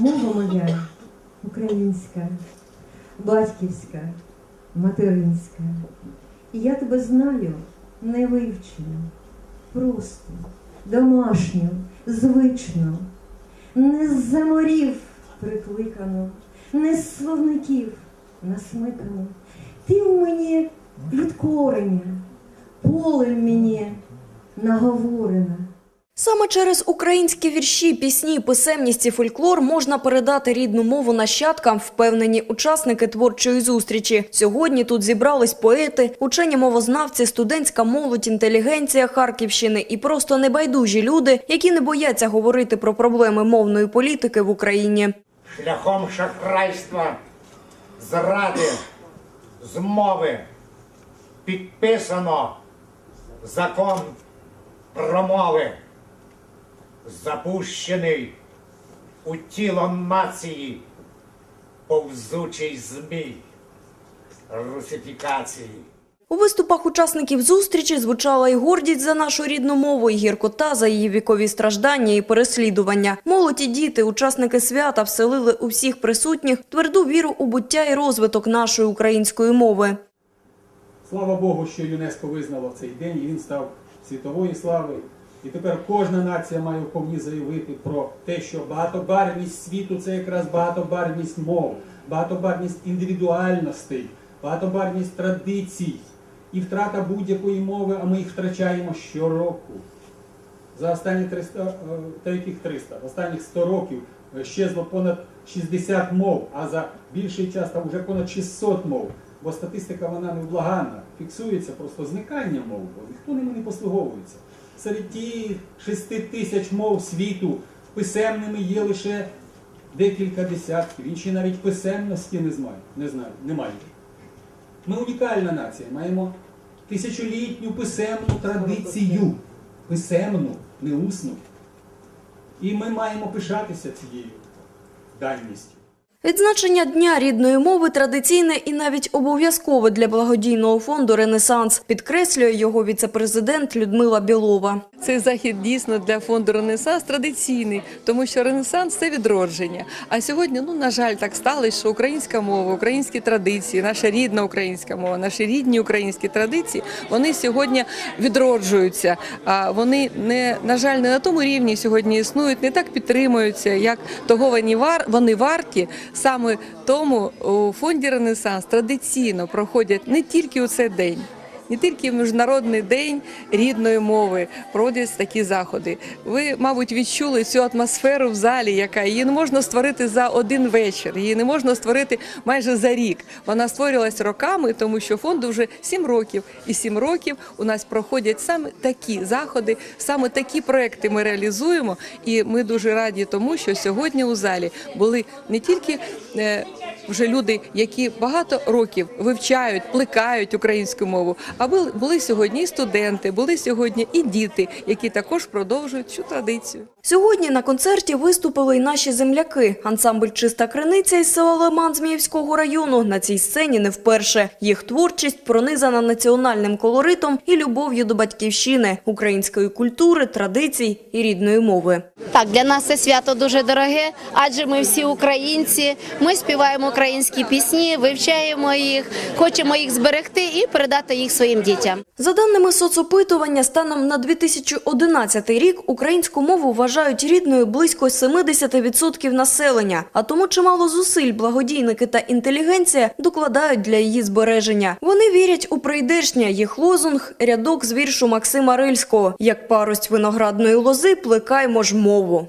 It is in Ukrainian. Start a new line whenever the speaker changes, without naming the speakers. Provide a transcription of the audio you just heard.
Мова моя українська, батьківська, материнська. І я тебе знаю невивчено, просто, домашню, звично, не з заморів прикликано, не з словників насмикано. Ти в мені від кореня, полем мені наговорена.
Саме через українські вірші, пісні, писемність і фольклор можна передати рідну мову нащадкам, впевнені учасники творчої зустрічі. Сьогодні тут зібрались поети, учені мовознавці, студентська молодь, інтелігенція Харківщини і просто небайдужі люди, які не бояться говорити про проблеми мовної політики в Україні.
шляхом шахрайства, зради, змови підписано закон про мови, запущений у тіло нації повзучий змій русифікації.
У виступах учасників зустрічі звучала і гордість за нашу рідну мову, і гіркота за її вікові страждання і переслідування. Молоді діти, учасники свята вселили у всіх присутніх тверду віру у буття і розвиток нашої української мови.
Слава Богу, що ЮНЕСКО визнало цей день і він став світової слави. І тепер кожна нація має вповні заявити про те, що багатобарвність світу це якраз багатобарвність мов, багатобарвність індивідуальностей, багатобарвність традицій і втрата будь-якої мови, а ми їх втрачаємо щороку. За останні 300, е, та яких 300, останніх 100 років е, щезло понад 60 мов, а за більший час там вже понад 600 мов. Бо статистика вона невблаганна. Фіксується просто зникання мов, бо ніхто ними не послуговується. Серед ті 6 тисяч мов світу писемними є лише декілька десятків. Інші навіть писемності не знають. Не знають, не. Ми унікальна нація, маємо тисячолітню писемну традицію. Писемну, не усну. І ми маємо пишатися цією даністю.
Відзначення Дня рідної мови традиційне і навіть обов'язкове для благодійного фонду «Ренесанс», підкреслює його віцепрезидент Людмила Білова.
Цей захід дійсно для фонду Ренесанс традиційний, тому що Ренесанс це відродження. А сьогодні, ну на жаль, так сталося, що українська мова, українські традиції, наша рідна українська мова, наші рідні українські традиції, вони сьогодні відроджуються. А вони не на жаль не на тому рівні сьогодні існують, не так підтримуються, як того вони вар вони варті. Саме тому у фонді Ренесанс традиційно проходять не тільки у цей день. Не тільки в міжнародний день рідної мови проводять такі заходи. Ви, мабуть, відчули цю атмосферу в залі, яка її не можна створити за один вечір. Її не можна створити майже за рік. Вона створювалась роками, тому що фонду вже сім років. І сім років у нас проходять саме такі заходи, саме такі проекти ми реалізуємо. І ми дуже раді тому, що сьогодні у залі були не тільки е, вже люди, які багато років вивчають, плекають українську мову. А були, сьогодні і студенти, були сьогодні і діти, які також продовжують цю традицію.
Сьогодні на концерті виступили й наші земляки. Ансамбль «Чиста криниця» із села Лиман Зміївського району на цій сцені не вперше. Їх творчість пронизана національним колоритом і любов'ю до батьківщини, української культури, традицій і рідної мови.
Так, для нас це свято дуже дороге, адже ми всі українці. Ми співаємо українські пісні, вивчаємо їх, хочемо їх зберегти і передати їх своїм дітям.
За даними соцопитування, станом на 2011 рік українську мову вважають рідною близько 70% населення, а тому чимало зусиль благодійники та інтелігенція докладають для її збереження. Вони вірять у прийдешнє їх лозунг – рядок з віршу Максима Рильського «Як парость виноградної лози, плекаймо ж мову».